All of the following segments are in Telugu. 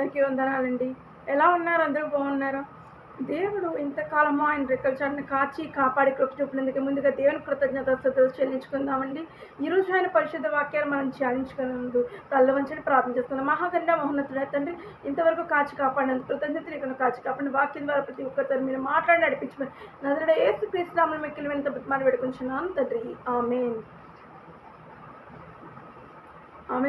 అందరికీ వందనాలండి. ఎలా ఉన్నారు? అందరూ బాగున్నారు? దేవుడు ఇంతకాలము ఆయన రెక్కల చాటును కాచి కాపాడి కృప చూపినందుకు ముందుగా దేవుని కృతజ్ఞతలు చెల్లించుకుందామండి. ఈరోజు ఆయన పరిశుద్ధ వాక్యాలు మనం ధ్యానించుకున్నందు తల్ల వంచని ప్రార్థన చేస్తున్నాం. మహాగండ మహోన్నతుడు తండ్రి ఇంతవరకు కాచి కాపాడినందుకు కృతజ్ఞతలు ఇక్కడ కాచి కాపాడిన వాక్యం ద్వారా ప్రతి ఒక్కరితో మీరు మాట్లాడి నడిపించమని నదుడ ఏసు క్రీస్తునామని మెక్కిలు వెంట మనం వేడుకుంటున్నాను తండ్రి. ఆమెన్.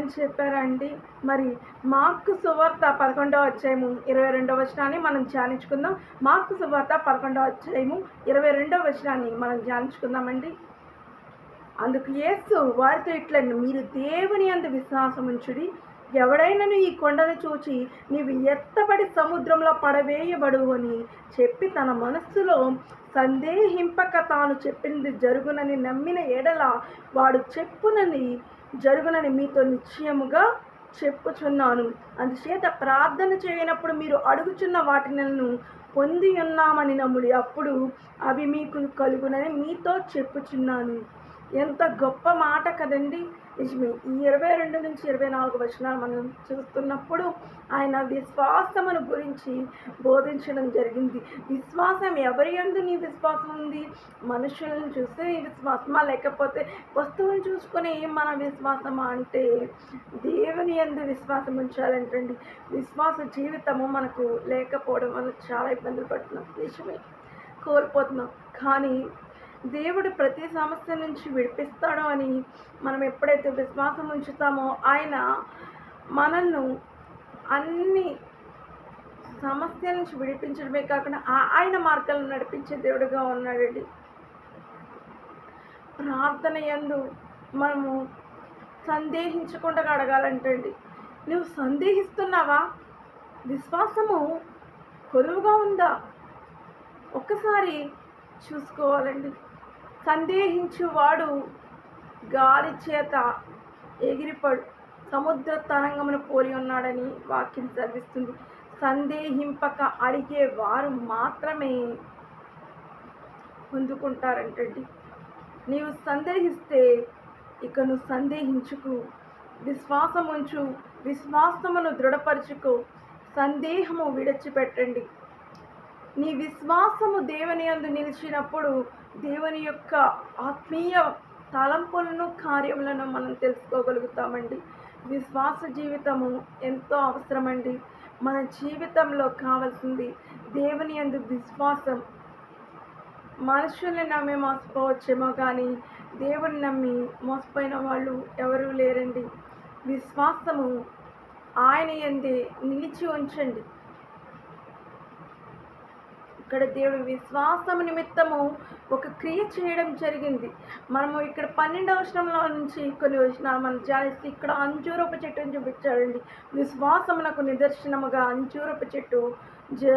అని చెప్పారండి. మరి మార్కు సువార్త పదకొండవ అధ్యాయము ఇరవై రెండవ వచనాన్ని మనం ధ్యానించుకుందాం. మార్కు సువార్త పదకొండవ అధ్యాయము ఇరవై రెండవ వచనాన్ని మనం ధ్యానించుకుందామండి. అందుకు యేసు వారితో ఇట్లా మీరు దేవుని అందు విశ్వాసం ఉంచుడి. ఎవడైనను ఈ కొండను చూచి నీవు ఎత్తబడి సముద్రంలో పడవేయబడు అని చెప్పి తన మనస్సులో సందేహింపక తాను చెప్పింది జరుగునని నమ్మిన ఎడల వాడు చెప్పునని జరుగునని మీతో నిశ్చయముగా చెప్పుచున్నాను. అందుచేత ప్రార్థన చేయనప్పుడు మీరు అడుగుచున్న వాటిని పొంది ఉన్నామని నమ్ముడి అప్పుడు అవి మీకు కలుగునని మీతో చెప్పుచున్నాను. ఎంత గొప్ప మాట కదండి. నిజమే ఈ ఇరవై రెండు నుంచి ఇరవై నాలుగు వచనాలు మనం చూస్తున్నప్పుడు ఆయన విశ్వాసమును గురించి బోధించడం జరిగింది. విశ్వాసం ఎవరి ఎందు నీ విశ్వాసం ఉంది? మనుషులను చూస్తే నీ విశ్వాసమా? లేకపోతే వస్తువులను చూసుకొని మన విశ్వాసమా అంటే దేవుని ఎందు విశ్వాసం ఉంచాలంటండి. విశ్వాస జీవితము మనకు లేకపోవడం వల్ల చాలా ఇబ్బందులు పడుతున్నాం. నిజమే కోల్పోతున్నాం. కానీ దేవుడు ప్రతి సమస్య నుంచి విడిపిస్తాడు అని మనం ఎప్పుడైతే విశ్వాసం ఉంచుతామో ఆయన మనల్ని అన్ని సమస్యల నుంచి విడిపించడమే కాకుండా ఆ- ఆయన మార్గాలను నడిపించే దేవుడుగా ఉన్నాడండి. ప్రార్థన యందు మనము సందేహించకుండా అడగాలంటండి. నువ్వు సందేహిస్తున్నావా? విశ్వాసము కొలువుగా ఉందా? ఒక్కసారి చూసుకోవాలండి. సందేహించువాడు గాలి చేత ఎగిరిపడు సముద్ర తరంగమును పోలి ఉన్నాడని వాక్యం చదివిస్తుంది. సందేహింపక అడిగే వారు మాత్రమే పొందుకుంటారంటండి. నీవు సందేహిస్తే ఇక నువ్వు సందేహించుకు. విశ్వాసం ఉంచు విశ్వాసమును దృఢపరచుకో. సందేహము విడిచిపెట్టండి. నీ విశ్వాసము దేవుని యందు నిలిచినప్పుడు దేవుని యొక్క ఆత్మీయ తలంపులను కార్యములను మనం తెలుసుకోగలుగుతామండి. విశ్వాస జీవితము ఎంతో అవసరమండి. మన జీవితంలో కావాల్సింది దేవుని యందు విశ్వాసం. మనుషుల్ని నమ్మి మోసపోవచ్చేమో కానీ దేవుని నమ్మి మోసపోయిన వాళ్ళు ఎవరూ లేరండి. విశ్వాసము ఆయన ఎందే నిలిచి ఉంచండి. ఇక్కడ దేవుడు విశ్వాసం నిమిత్తము ఒక క్రియ చేయడం జరిగింది. మనము ఇక్కడ పన్నెండవ వచనంలో నుంచి కొన్ని వచనాలు మనం ధ్యానిస్తే ఇక్కడ అంజూరపు చెట్టుని చూపించాడండి. విశ్వాసమునకు నిదర్శనముగా అంజూరపు చెట్టు జ